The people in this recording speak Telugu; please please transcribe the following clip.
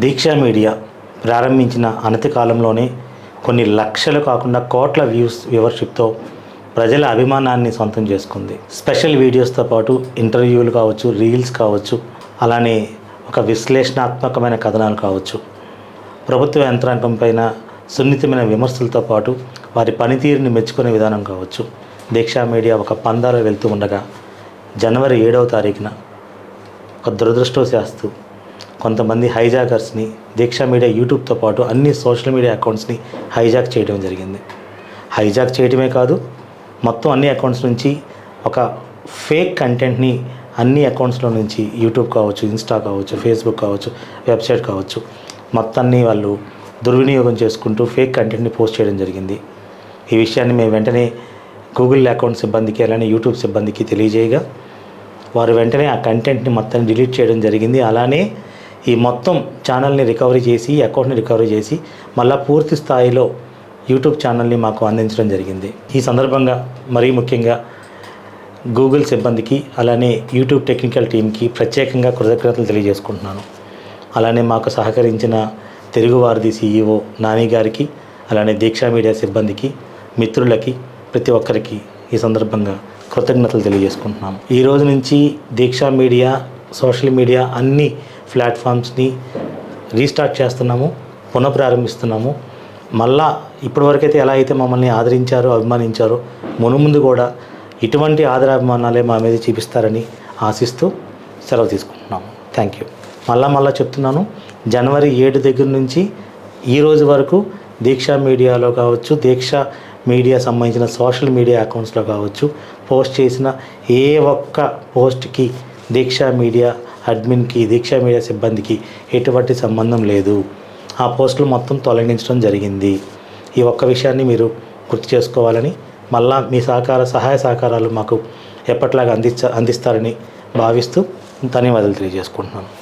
దీక్షా మీడియా ప్రారంభించిన అనతి కాలంలోనే కొన్ని లక్షలు కాకుండా కోట్ల వ్యూస్ వ్యూవర్షిప్తో ప్రజల అభిమానాన్ని సొంతం చేసుకుంది. స్పెషల్ వీడియోస్తో పాటు ఇంటర్వ్యూలు కావచ్చు రీల్స్ కావచ్చు అలానే ఒక విశ్లేషణాత్మకమైన కథనాలు కావచ్చు. ప్రభుత్వ యంత్రాంగం పైన సున్నితమైన విమర్శలతో పాటు వారి పనితీరుని మెచ్చుకునే విధానం కావచ్చు. దీక్షా మీడియా ఒక పందాలో వెళ్తూ ఉండగా జనవరి ఏడవ తారీఖున ఒక దురదృష్టవశాస్తు కొంతమంది హైజాకర్స్ని దీక్షా మీడియా యూట్యూబ్తో పాటు అన్ని సోషల్ మీడియా అకౌంట్స్ని హైజాక్ చేయడం జరిగింది. హైజాక్ చేయడమే కాదు మొత్తం అన్ని అకౌంట్స్ నుంచి ఒక ఫేక్ కంటెంట్ని అన్ని అకౌంట్స్లో నుంచి యూట్యూబ్ కావచ్చు ఇన్స్టా కావచ్చు ఫేస్బుక్ కావచ్చు వెబ్సైట్ కావచ్చు మొత్తాన్ని వాళ్ళు దుర్వినియోగం చేసుకుంటూ ఫేక్ కంటెంట్ని పోస్ట్ చేయడం జరిగింది. ఈ విషయాన్ని మేము వెంటనే గూగుల్ అకౌంట్ సిబ్బందికి అలానే యూట్యూబ్ సిబ్బందికి తెలియజేయగా వారు వెంటనే ఆ కంటెంట్ని మొత్తాన్ని డిలీట్ చేయడం జరిగింది. అలానే ఈ మొత్తం ఛానల్ని రికవరీ చేసి అకౌంట్ని రికవరీ చేసి మళ్ళీ పూర్తి స్థాయిలో యూట్యూబ్ ఛానల్ని మాకు అందించడం జరిగింది. ఈ సందర్భంగా మరీ ముఖ్యంగా గూగుల్ సిబ్బందికి అలానే యూట్యూబ్ టెక్నికల్ టీంకి ప్రత్యేకంగా కృతజ్ఞతలు తెలియజేసుకుంటున్నాను. అలానే మాకు సహకరించిన తెలుగువారిది సీఈఓ నాని గారికి అలానే దీక్షా మీడియా సిబ్బందికి మిత్రులకి ప్రతి ఒక్కరికి ఈ సందర్భంగా కృతజ్ఞతలు తెలియజేసుకుంటున్నాము ఈ రోజు నుంచి దీక్షా మీడియా సోషల్ మీడియా అన్ని ప్లాట్ఫామ్స్ని రీస్టార్ట్ చేస్తున్నాము పునఃప్రారంభిస్తున్నాము. మళ్ళా ఇప్పటివరకైతే ఎలా అయితే మమ్మల్ని ఆదరించారో అభిమానించారో మునుముందు కూడా ఇటువంటి ఆదరాభిమానాలే మా మీద చూపిస్తారని ఆశిస్తూ సెలవు తీసుకుంటున్నాము. థ్యాంక్ యూ మళ్ళా మళ్ళా చెప్తున్నాను జనవరి ఏడు దగ్గర నుంచి ఈ రోజు వరకు దీక్షా మీడియాలో కావచ్చు దీక్ష మీడియా సంబంధించిన సోషల్ మీడియా అకౌంట్స్లో కావచ్చు పోస్ట్ చేసిన ఏ ఒక్క పోస్ట్కి దీక్షా మీడియా అడ్మిన్కి దీక్ష మీడియా సిబ్బందికి ఎటువంటి సంబంధం లేదు. ఆ పోస్టులు మొత్తం తొలగించడం జరిగింది. ఈ ఒక్క విషయాన్ని మీరు గుర్తు చేసుకోవాలని మళ్ళా మీ సహకార సహాయ సహకారాలు మాకు ఎప్పట్లాగా అందించ అందిస్తారని భావిస్తూ ధన్యవాదాలు తెలియజేసుకుంటున్నాను.